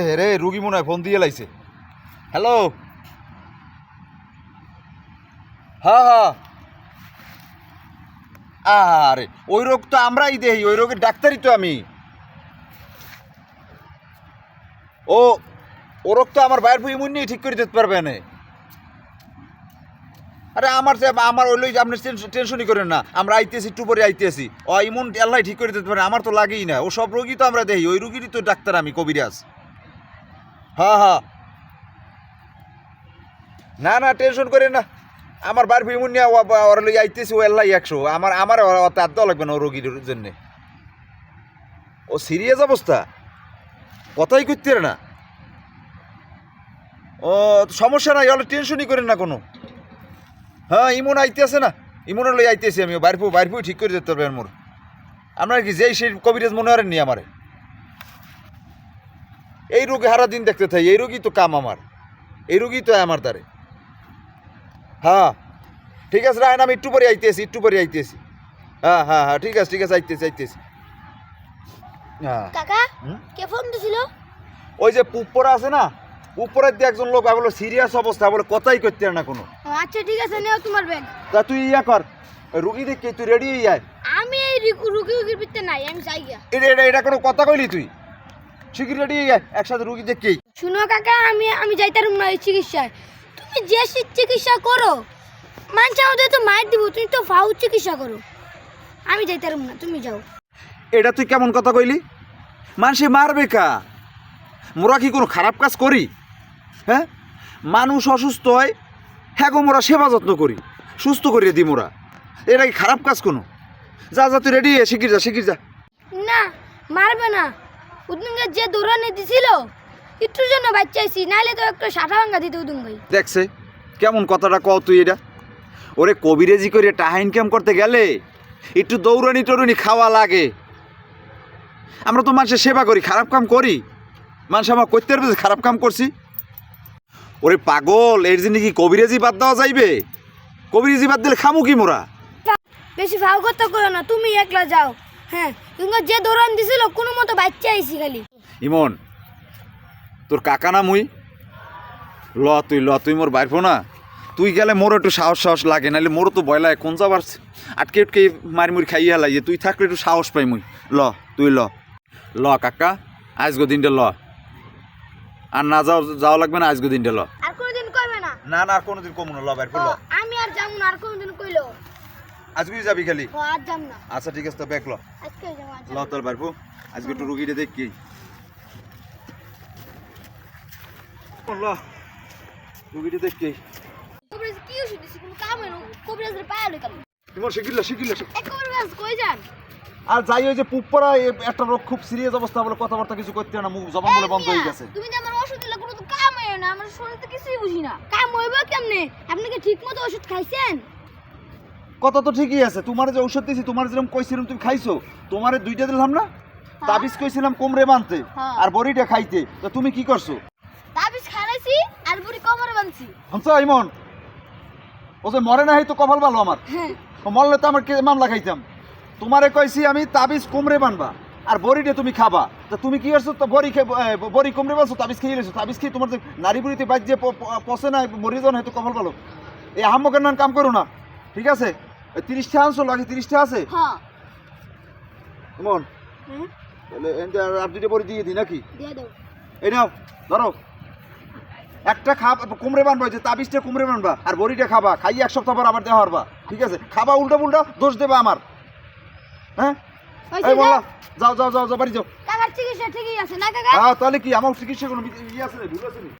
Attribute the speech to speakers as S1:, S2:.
S1: এ, রে, রুগী মনে হয় ফোন দিয়ে লাইছে। হ্যালো? হ্যাঁ হ্যাঁ আরে ওই রোগ তো আমরাই দেই, ওই রোগের ডাক্তারই তো আমি। ও ও রোগ তো আমার বাইর ইমুন নিয়ে ঠিক করে দিতে পারবে না। আরে, আমার সে আমার ওই লই আপনি টেনশনই করেন না, আমরা আইতেছি, একটু পরে আইতেছি। ও, ইমুন আল্লাহ ঠিক করে দিতে পারে, আমার তো লাগেই না। ও সব রোগী তো আমরা দেখি ওই রোগীরই তো ডাক্তার আমি, কবিরাজ। হ্যাঁ হ্যাঁ। না না টেনশন করেন না। আমার বার ইমুন নিয়ে ও- ও- লই আইতেছি, ও আল্লাহ একশো। আমার আমার দেওয়া লাগবে না রোগীর জন্যে। ও সিরিয়াস অবস্থা? কথাই করতে না। ও, সমস্যা নাই, হলে টেনশনই করেন না কোনো। হ্যাঁ ইমন আইতেছে না। ইমন লই আইতেছি আমি বাইরপু বাইরপু ঠিক করে দিতে পারবেন মোর। আপনার কি যেই সেই কবিরাজ মনে করেন নি আমারে? এই রোগী হারা দিন দেখতে থাই এই রোগী তো কাম আমার। এই রোগী তো আমার দ্বারে। হ্যাঁ ঠিক আছে রায়ন আমি একটু পরে আইতেছি একটু পরে আইতেছি। হ্যাঁ হ্যাঁ হ্যাঁ ঠিক আছে ঠিক আছে আইতেছি আইতেছি। হ্যাঁ।
S2: কাকা? কে ফোন দিছিল?
S1: ওই যে পুপ্পরা আছে না পুপ্পরার দিয়ে একজন লোক বলে সিরিয়াস অবস্থা বলে কথাই করতে না কোনো।
S2: আচ্ছা ঠিক আছে নেও তোমার ব্যাগ।
S1: তা তুই ইয়া কর রুগী দেখে তুই রেডি হয়ে যায়
S2: আমি এই রুকি রুকির ভিতরে নাই আমি যাই গিয়া।
S1: এটা এটা কোনো কথা কইলি তুই? রেডি একসাথে রুগী দেখি
S2: শুনো কাকা আমি আমি যাইতারুম না চিকিৎসায়। তুমি যে চিকিৎসা করো মানুষ আমাদের তো মার দিব তুমি তো ফাউ চিকিৎসা করো। আমি যাইতারুম না তুমি যাও।
S1: এটা তুই কেমন কথা কইলি? মানুষে মারবে কা? মোরা কি কোনো খারাপ কাজ করি? হ্যাঁ? মানুষ অসুস্থ হয় হ্যাঁ গো মোরা সেবা যত্ন করি সুস্থ করিয়ে দিই মোরা। এটা কি খারাপ কাজ কোনো? যা যা তুই রেডি শিগগির যা শিখির যা।
S2: না মারবে না। উদুঙ্গে যে দৌড়ানি দিছিল একটুর জন্য বাচ্চাইছি নাইলে তো একটা সাঠা ভাঙ্গা দিতে উদুং
S1: দেখছে কেমন কথাটা কও তুই এটা? ওরে কবিরেজি করে টাহা ইনকাম করতে গেলে একটু দৌড়ানি টৌড়ানি খাওয়া লাগে। আমরা তো মানুষের সেবা করি খারাপ কাম করি। মানুষ আমার করতে পারবে খারাপ কাম করছি। ওরে পাগল এর জন্য কি কবিরাজি বাদ দেওয়া যাইবে? কবিরাজি বাদ দিলে খামু কি মোরা?
S2: বেশি ফাউ করতে করো না তুমি একলা যাও। হ্যাঁ কিন্তু যে দৌড়ান দিছিল কোনো মতো বাচ্চা আইছি খালি।
S1: ইমন তোর কাকা না মুই? ল তুই ল তুই মোর বাইরবো না তুই গেলে মোর একটু সাহস সাহস লাগে নাহলে মোরও তো ভয় লাগে কোন যাবার আটকে উটকে মারি মুড়ি খাইয়া লাগে তুই থাকলে একটু সাহস পাই মুই। ল তুই ল। ল কাকা আজগো দিনটা ল। আর না যাও যাওয়া লাগবে না আজগো দিনটা ল।
S2: আর কোনোদিন কইবে না?
S1: না না আর কোনোদিন কমু না ল বাইরবো ল।
S2: আমি আর যাব না আর কোনোদিন কইলো।
S1: আজকে যাবি খালি? আচ্ছা ঠিক আছে তো ব্যাগ ল।
S2: আজকে
S1: ল তোর বাইরবো আজকে একটু রুগীটা দেখি ল রুগীটা দেখি
S2: কি
S1: আর যাই ওই যে পুপ্পরা একটা রোগ খুব সিরিয়াস অবস্থা বলে কথাবার্তা কিছু করতে না মুখ জবান বলে বন্ধ হয়ে গেছে।
S2: তুমি আমার ওষুধ দিলে কোনো তো কাম হয় না আমার শরীরে কিছুই বুঝি না। কাম হইব কেমনে? আপনি কি ঠিক মতো ওষুধ খাইছেন?
S1: কথা তো ঠিকই আছে। তোমার যে ঔষধ দিয়েছি তোমার যেরকম কইছিলাম তুমি খাইছো তোমারে দুইটা দিলাম না? তাবিজ কইছিলাম কোমরে বানতে
S2: হ্যাঁ।
S1: আর বড়িটা খাইতে। তো তুমি কি করছ?
S2: তাবিজ খাইছি আর বুড়ি কোমরে বানছি।
S1: হামসা ইমন? ও যে মরে না হয়তো কপাল ভালো আমার।
S2: হ্যাঁ।
S1: মরলে তো আমার কে মামলা খাইতাম। তোমারে কইছি আমি তাবিজ কোমরে বানবা আর বড়িটা তুমি খাবা। তা তুমি কি করছ? তো বড়ি খেয়ে বড়ি কোমরে বানছো তাবিজ খেয়ে লেছো। তাবিজ খেয়ে তোমার যে নারী বুড়িতে বাদ যে প- প- পচে না মরে যাও না হয়তো কপাল ভালো। এই আহম্মকের নাম কাম করো না। ঠিক আছে? তিরিশটা আনছো লাগে তিরিশটা আছে?
S2: হ্যাঁ। হুম?
S1: তাহলে আর দুইটা দিয়ে দিই নাকি? এই নাও ধরো। একটা খাব কুমড়ে বানবা যে তাবিজটা কুমড়ে বানবা আর বড়িটা খাবা খাই এক সপ্তাহ পর আবার দেওয়া হারবা ঠিক আছে? খাবা উল্টা পুল্টা দোষ দেবা আমার। হ্যাঁ?
S2: হইছে
S1: এই বলা যাও যাও যাও যাও বাড়ি যাও।
S2: কাকার চিকিৎসা ঠিকই আছে না কাকা?
S1: হ্যাঁ তাহলে কি আমার চিকিৎসা কোনো ইয়ে আছে না ভুল আছে না?